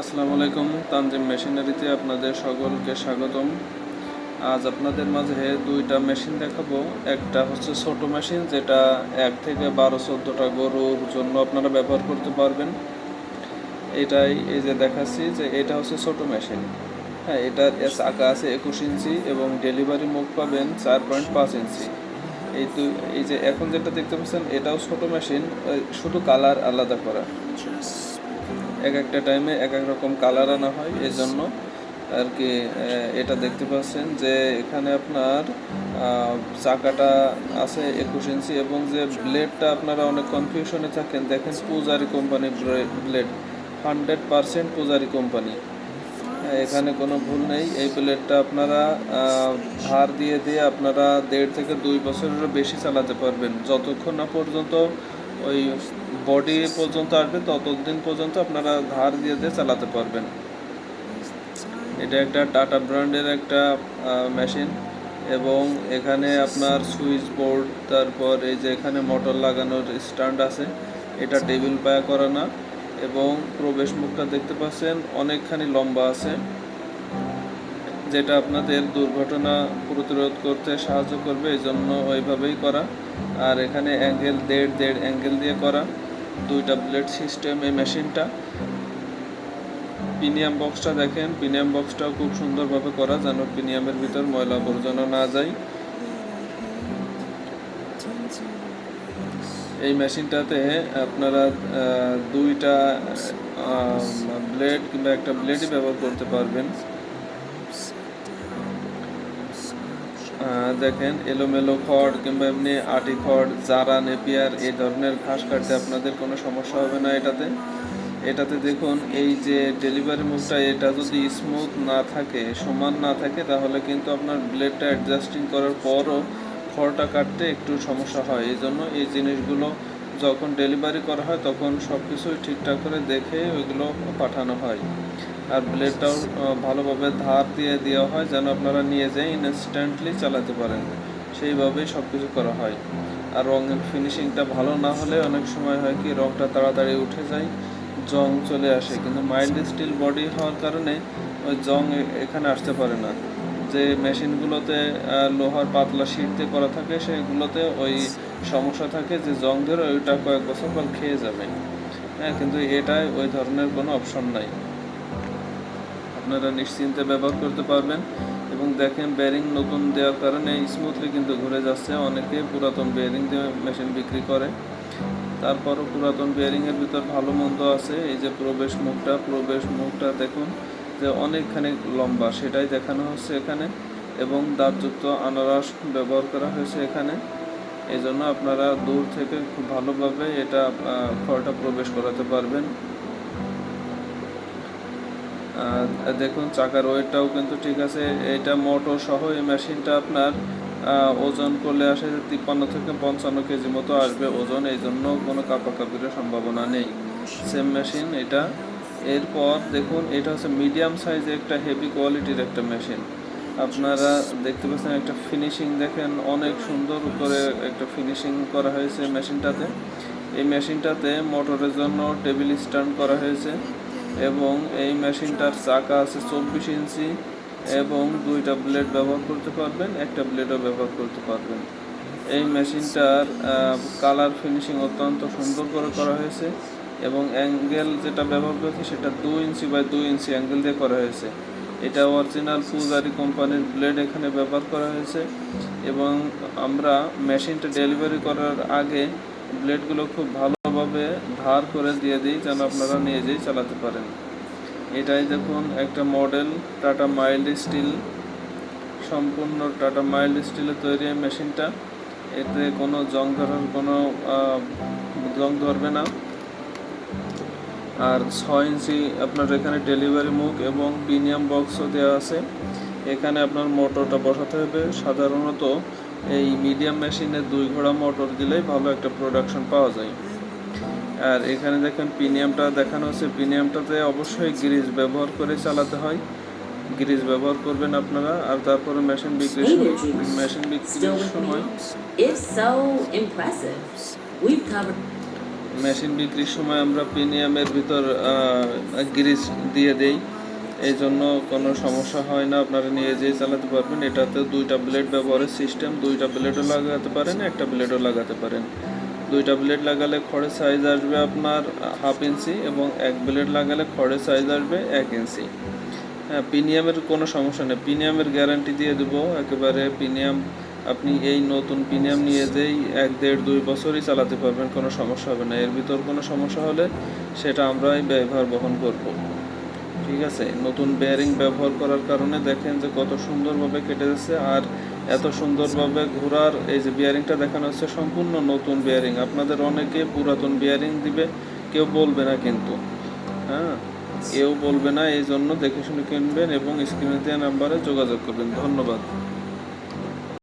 আসসালামু আলাইকুম, তানজিম মেশিনারিতে আপনাদের সকলকে স্বাগতম। আজ আপনাদের মাঝে দুইটা মেশিন দেখাবো। একটা হচ্ছে ছোট মেশিন, যেটা এক থেকে বারো চোদ্দোটা গরুর জন্য আপনারা ব্যবহার করতে পারবেন। এটাই এই যে দেখাচ্ছি যে এটা হচ্ছে ছোট মেশিন। হ্যাঁ এটার এস আঁকা আছে একুশ ইঞ্চি এবং ডেলিভারি মুখ পাবেন চার পয়েন্ট পাঁচ ইঞ্চি। এই তো এই যে এখন যেটা দেখতে পাচ্ছেন, এটাও ছোট মেশিন শুধু কালার আলাদা করা। এক একটা টাইমে এক এক রকম কালার আনা হয় এই জন্য আর কি এটা দেখতে পাচ্ছেন যে এখানে আপনার চাকাটা আছে একুশ ইঞ্চি এবং যে ব্লেডটা আপনারা অনেক কনফিউশনে থাকেন, দেখেন Pujari company blade hundred percent Pujari company এখানে কোনো ভুল নেই, এই প্লেটটা আপনারা ধার দিয়ে দিয়ে আপনারা দেড় থেকে দুই বছরেরও বেশি চালাতে পারবেন, যতক্ষণ না পর্যন্ত ওই বডি পর্যন্ত আসবে, ততদিন পর্যন্ত আপনারা ধার দিয়ে দিয়ে চালাতে পারবেন। এটা একটা টাটা ব্র্যান্ডের একটা মেশিন এবং এখানে আপনার সুইচ বোর্ড, তারপর এই যে এখানে মোটর লাগানোর স্ট্যান্ড আছে, এটা টেবিল পায়া করা না এবং প্রবেশ মুখটা দেখতে পাচ্ছেন, অনেকখানি লম্বা আছে, যেটা আপনাদের দুর্ঘটনা প্রতিরোধ করতে সাহায্য করবে এই জন্য ওইভাবেই করা। আর এখানে অ্যাঙ্গেল দেড় দেড় অ্যাঙ্গেল দিয়ে করা। দুইটা ব্লেড সিস্টেম এই মেশিনটা পিনিয়াম বক্সটা দেখেন পিনিয়াম বক্সটাও খুব সুন্দরভাবে করা, যেন পিনিয়ামের ভিতর ময়লা আবর্জনা না যায়। এই মেশিনটাতে আপনারা দুইটা ব্লেড কিংবা একটা ব্লেডই ব্যবহার করতে পারবেন। দেখেন এলোমেলো খড় কিংবা এমনি আটি খড়, জারা, নেপিয়ার, এই ধরনের ঘাস কাটতে আপনাদের কোনো সমস্যা হবে না এটাতে। এটাতে দেখুন, এই যে ডেলিভারি মুভটা এটা যদি স্মুথ না থাকে, সমান না থাকে, তাহলে কিন্তু আপনার ব্লেডটা অ্যাডজাস্টিং করার পরও খড়টা কাটতে একটু সমস্যা হয়। এই জন্য এই জিনিসগুলো যখন ডেলিভারি করা হয়, তখন সব কিছুই ঠিকঠাক করে দেখে ওইগুলো পাঠানো হয়। আর ব্লেডটাও ভালোভাবে ধার দিয়ে দেওয়া হয় যেন আপনারা নিয়ে যেয়ে ইনস্ট্যান্টলি চালাতে পারেন। সেইভাবেই সব কিছু করা হয়। আর রঙের ফিনিশিংটা ভালো না হলে অনেক সময় হয় কি, রঙটা তাড়াতাড়ি উঠে যায়, জং চলে আসে। কিন্তু মাইল্ড স্টিল বডি হওয়ার কারণে ওই জং এখানে আসতে পারে না। যে মেশিনগুলোতে লোহার পাতলা শীট দিয়ে করা থাকে, সেগুলোতে ওই সমস্যা থাকে যে জং ধরে ওইটা কয়েক বছর পর খেয়ে যাবে। হ্যাঁ কিন্তু এটায় ওই ধরনের কোনো অপশন নাই। আপনারা নিশ্চিন্তে ব্যবহার করতে পারবেন এবং দেখেন বেয়ারিং নতুন দেওয়ার কারণে স্মুথলি কিন্তু ঘুরে যাচ্ছে। অনেকে পুরাতন বেয়ারিং দিয়ে মেশিন বিক্রি করে। তারপরও পুরাতন বেয়ারিংয়ের ভিতর ভালো মন্দ আছে। এই যে প্রবেশ মুখটা প্রবেশ মুখটা দেখুন যে অনেকখানি লম্বা, সেটাই দেখানো হচ্ছে এখানে এবং দাঁতযুক্ত আনারস ব্যবহার করা হয়েছে এখানে। এই জন্য আপনারা দূর থেকে খুব ভালোভাবে এটা খড়টা প্রবেশ করাতে পারবেন। দেখুন, চাকার ওয়েটটাও কিন্তু ঠিক আছে। এটা মোটর সহ এই মেশিনটা আপনার ওজন করলে আসে তিপ্পান্ন থেকে পঞ্চান্ন কেজি মতো আসবে ওজন, এই জন্য কোনো কাপাকাপির সম্ভাবনা নেই। সেম মেশিন এটা। এরপর দেখুন, এটা হচ্ছে মিডিয়াম সাইজের একটা হেভি কোয়ালিটির একটা মেশিন আপনারা দেখতে পাচ্ছেন একটা ফিনিশিং দেখেন, অনেক সুন্দর করে একটা ফিনিশিং করা হয়েছে মেশিনটাতে এই মেশিনটাতে মোটরের জন্য টেবিল স্ট্যান্ড করা হয়েছে। এবং এই মেশিনটার চাকা আছে চব্বিশ ইঞ্চি এবং দুইটা ব্লেড ব্যবহার করতে পারবেন, একটা ব্লেডও ব্যবহার করতে পারবেন। এই মেশিনটার কালার ফিনিশিং অত্যন্ত সুন্দর করে করা হয়েছে এবং অ্যাঙ্গেল যেটা ব্যবহার করেছে সেটা দু ইঞ্চি বাই দুই ইঞ্চি অ্যাঙ্গেল দিয়ে করা হয়েছে। এটা অরিজিনাল পূজারি কোম্পানির ব্লেড এখানে ব্যবহার করা হয়েছে এবং আমরা মেশিনটা ডেলিভারি করার আগে ব্লেডগুলো খুব ভালোভাবে ধার করে দিয়ে দিই যেন আপনারা যেয়ে চালাতে পারেন। এটাই দেখুন একটা মডেল টাটা মাইল্ড স্টিল সম্পূর্ণ টাটা মাইল্ড স্টিলের তৈরি মেশিনটা এতে কোনো জং ধরার কোনো জং ধরবে না। আর ছয় ইঞ্চি আপনার এখানে ডেলিভারি মুখ এবং প্রিমিয়াম বক্সও দেওয়া আছে। এখানে আপনার মোটরটা বসাতে হবে। সাধারণত এই মিডিয়াম মেশিনে দুই ঘোড়া মোটর দিলেই ভালো একটা প্রোডাকশন পাওয়া যায়। আর এখানে দেখেন প্রিমিয়ামটা দেখানো হচ্ছে প্রিমিয়ামটাতে অবশ্যই গ্রিজ ব্যবহার করে চালাতে হয়। গ্রিজ ব্যবহার করবেন আপনারা। আর তারপরে মেশিন বিক্রির মেশিন বিক্রির সময় মেশিন বিক্রির সময় আমরা প্রিমিয়ামের ভিতর গ্রিস দিয়ে দেই। এই জন্য কোনো সমস্যা হয় না। আপনারা নিয়ে যেয়ে চালাতে পারবেন। এটাতে দুইটা ব্লেড ব্যবহারের সিস্টেম দুইটা ব্লেডও লাগাতে পারেন একটা ব্লেডও লাগাতে পারেন। দুইটা ব্লেড লাগালে খড়ের সাইজ আসবে আপনার হাফ ইঞ্চি এবং এক ব্লেড লাগালে খড়ের সাইজ আসবে এক ইঞ্চি হ্যাঁ প্রিমিয়ামের কোনো সমস্যা নেই। প্রিমিয়ামের গ্যারান্টি দিয়ে দেবো। একেবারে প্রিমিয়াম আপনি এই নতুন প্রিমিয়াম নিয়ে যেই এক, দেড়, দুই বছরই চালাতে পারবেন, কোনো সমস্যা হবে না। এর ভিতর কোনো সমস্যা হলে সেটা আমরাই ব্যবহার বহন করব। ঠিক আছে? নতুন বেয়ারিং ব্যবহার করার কারণে দেখেন যে কত সুন্দরভাবে কেটে যাচ্ছে। আর এত সুন্দরভাবে ঘোরার এই যে বিয়ারিংটা দেখানো হচ্ছে, সম্পূর্ণ নতুন বিয়ারিং আপনাদের অনেকে পুরাতন বিয়ারিং দিবে, কেউ বলবে না কিন্তু। হ্যাঁ? কেউ বলবে না, এই জন্য দেখে শুনে কিনবেন এবং স্ক্রিনে দেওয়া নাম্বারে যোগাযোগ করবেন। ধন্যবাদ।